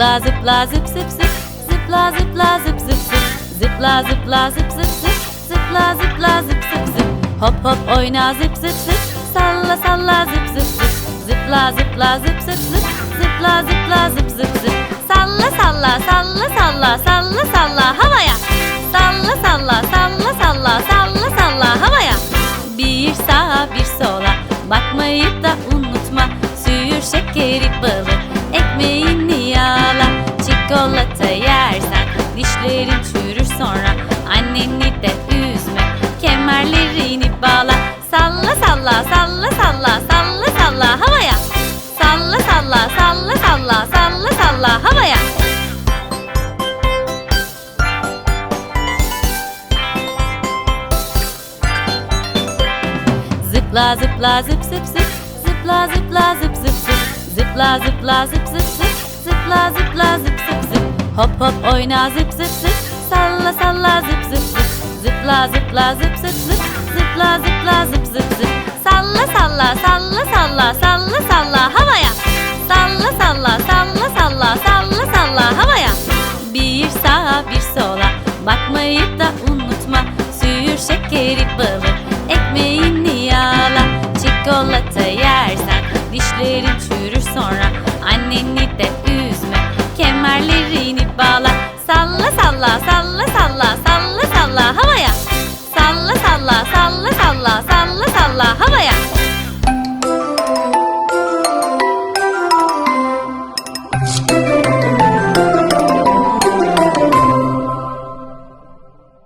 Zıpla zıpla zıp zıp zıp. Zıpla zıpla zıp zıp zıp. Zıpla zıpla zıp zıp zıp. Zıpla zıpla zıp zıp zıp. Hop hop oyna zıp zıp zıp. Salla salla zıp zıp zıp. Zıpla zıpla zıp zıp zıp. Zıpla zıpla zıp zıp zıp. Salla salla salla salla salla salla havaya. Salla salla salla salla salla salla havaya. Bir sağa bir sola. Bakmayı da unutma. Süür şekeri balı. Ekmeğini yağla Çikolata yersen Dişlerin çürür sonra Anneni de üzme Kemerlerini bağla. Salla salla salla salla salla salla havaya. Salla salla salla salla salla salla havaya. Zıpla zıpla zıp zıp zıp. Zıpla zıpla zıp zıp zıp. Zıpla zıpla zıp zıp zıp Zıpla zıpla zıp zıp zıp. Hop hop oyna zıp zıp zıp. Salla salla zıp zıp zıp. Zıpla zıpla zıp zıp zıp. Zıpla zıpla zıp zıp zıp. Salla salla salla salla salla salla havaya. Salla salla salla salla salla salla havaya. Bir sağa bir sola. Bakmayı da unutma. Süür şekeri balı Ekmeğini yağla Çikolata yersen Dişlerin çürür sonra. Anneni de Kemerlerini bağla. Salla salla salla salla salla salla havaya. Salla salla salla salla salla salla havaya.